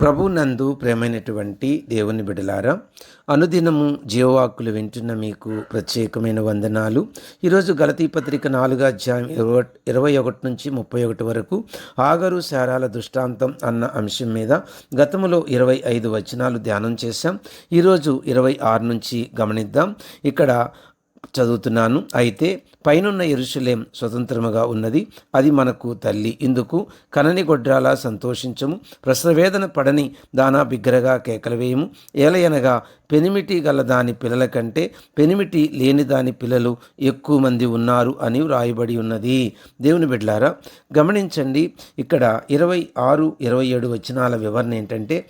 ప్రభు నందు ప్రేమైనటువంటి దేవుని బిడలారా అనుదినము జీవవాక్కులు వింటున్న మీకు ప్రత్యేకమైన వందనాలు. ఈరోజు గలతీ పత్రిక నాలుగు అధ్యాయం ఇరవై ఇరవై ఒకటి నుంచి ముప్పై ఒకటి వరకు ఆగరు శారాల దృష్టాంతం అన్న అంశం మీద గతంలో ఇరవై ఐదు వచనాలు ధ్యానం చేశాం. ఈరోజు ఇరవై ఆరు నుంచి గమనిద్దాం. ఇక్కడ చదువుతున్నాను. అయితే పైనున్న ఎరుషులేం స్వతంత్రముగా ఉన్నది. అది మనకు తల్లి. ఇందుకు కనని గొడ్రాలా సంతోషించము. ప్రసవేదన పడని దానా బిగ్గరగా కేకలవేయము ఏలయనగా పెనిమిటి గల దాని పిల్లల కంటే పెనిమిటి లేని దాని పిల్లలు ఎక్కువ మంది ఉన్నారు అని వ్రాయబడి ఉన్నది. దేవుని బిడ్లారా గమనించండి. ఇక్కడ ఇరవై ఆరు ఇరవై ఏడు వచనాల వివరణ ఏంటంటే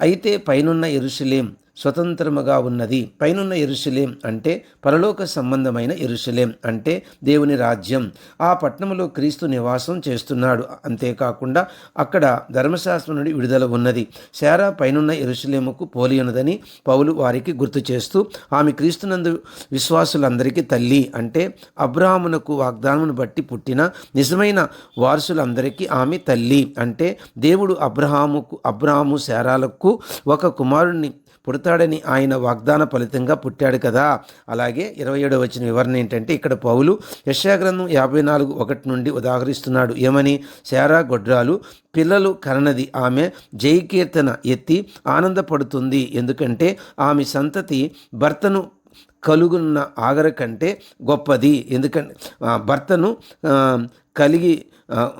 అయితే పైనున్న ఎరుషులేం స్వతంత్రముగా ఉన్నది. పైనున్న ఎరుసలేం అంటే పరలోక సంబంధమైన ఎరుసలేం అంటే దేవుని రాజ్యం. ఆ పట్టణంలో క్రీస్తు నివాసం చేస్తున్నాడు. అంతేకాకుండా అక్కడ ధర్మశాస్త్రం నుండి విడుదల ఉన్నది. శారా పైనున్న ఎరుసలేముకు పోలి పౌలు వారికి గుర్తు చేస్తూ ఆమె క్రీస్తునందు విశ్వాసులందరికీ తల్లి అంటే అబ్రాహ్మునకు వాగ్దానమును బట్టి పుట్టిన నిజమైన వారసులందరికీ ఆమె తల్లి అంటే దేవుడు అబ్రహాముకు అబ్రాహాము శారాలకు ఒక కుమారుణ్ణి పుడతాడని ఆయన వాగ్దాన ఫలితంగా పుట్టాడు కదా. అలాగే ఇరవై ఏడవ వచ్చిన వివరణ ఏంటంటే ఇక్కడ పౌలు యశాగ్రంథం యాభై నాలుగు ఒకటి నుండి ఉదాహరిస్తున్నాడు. ఏమని? శారా గొడ్రాలు పిల్లలు కననది ఆమె జయకీర్తన ఎత్తి ఆనందపడుతుంది. ఎందుకంటే ఆమె సంతతి భర్తను కలుగున్న ఆగర కంటే గొప్పది. ఎందుకంటే భర్తను కలిగి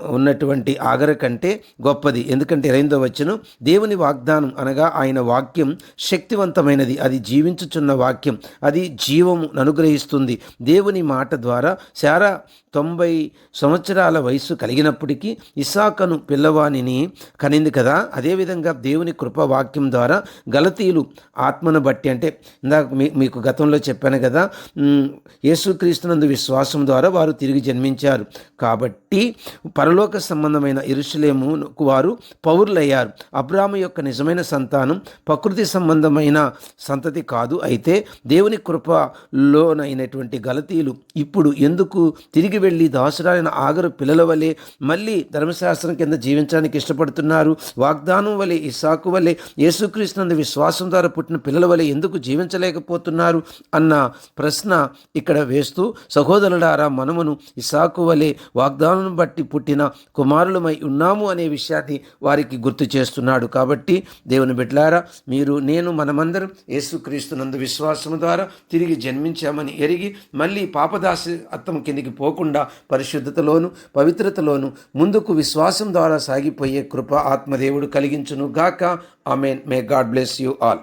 ఉన్నటువంటి ఆగర కంటే గొప్పది. ఎందుకంటే ఎరైందో వచ్చను దేవుని వాగ్దానం అనగా ఆయన వాక్యం శక్తివంతమైనది. అది జీవించుచున్న వాక్యం. అది జీవము అనుగ్రహిస్తుంది. దేవుని మాట ద్వారా శారా తొంభై సంవత్సరాల వయసు కలిగినప్పటికీ ఇసాకను పిల్లవాణిని కనింది కదా. అదేవిధంగా దేవుని కృపవాక్యం ద్వారా గలతీలు ఆత్మను బట్టి అంటే ఇందాక మీకు గతంలో చెప్పాను కదా యేసుక్రీస్తునందు విశ్వాసం ద్వారా వారు తిరిగి జన్మించారు. కాబట్టి పరలోక సంబంధమైన ఇరుషులేముకు వారు పౌరులయ్యారు. అబ్రాహ్మ యొక్క నిజమైన సంతానం ప్రకృతి సంబంధమైన సంతతి కాదు. అయితే దేవుని కృపలోనైనటువంటి గలతీలు ఇప్పుడు ఎందుకు తిరిగి వెళ్ళి దాసురాలైన ఆగరు పిల్లల వలె మళ్ళీ ధర్మశాస్త్రం కింద జీవించడానికి ఇష్టపడుతున్నారు? వాగ్దానం వలె ఇసాకు వలె యేసుక్రీస్తునందు విశ్వాసం ద్వారా పుట్టిన పిల్లల వలె ఎందుకు జీవించలేకపోతున్నారు? అన్న ప్రశ్న ఇక్కడ వేస్తూ సహోదరులారా మనమును ఇసాకు వలె వాగ్దానం బట్టి పుట్టిన కుమారులమై ఉన్నాము అనే విషయాన్ని వారికి గుర్తు చేస్తున్నాడు. కాబట్టి దేవుని బిడ్లారా మీరు నేను మనమందరం యేసుక్రీస్తునందు విశ్వాసము ద్వారా తిరిగి జన్మించామని ఎరిగి మళ్ళీ పాపదాసి అత్తం కిందికి పోకుండా పరిశుద్ధతలోను పవిత్రతలోను ముందుకు విశ్వాసం ద్వారా సాగిపోయే కృప ఆత్మదేవుడు కలిగించును గాక amen. May God bless you all.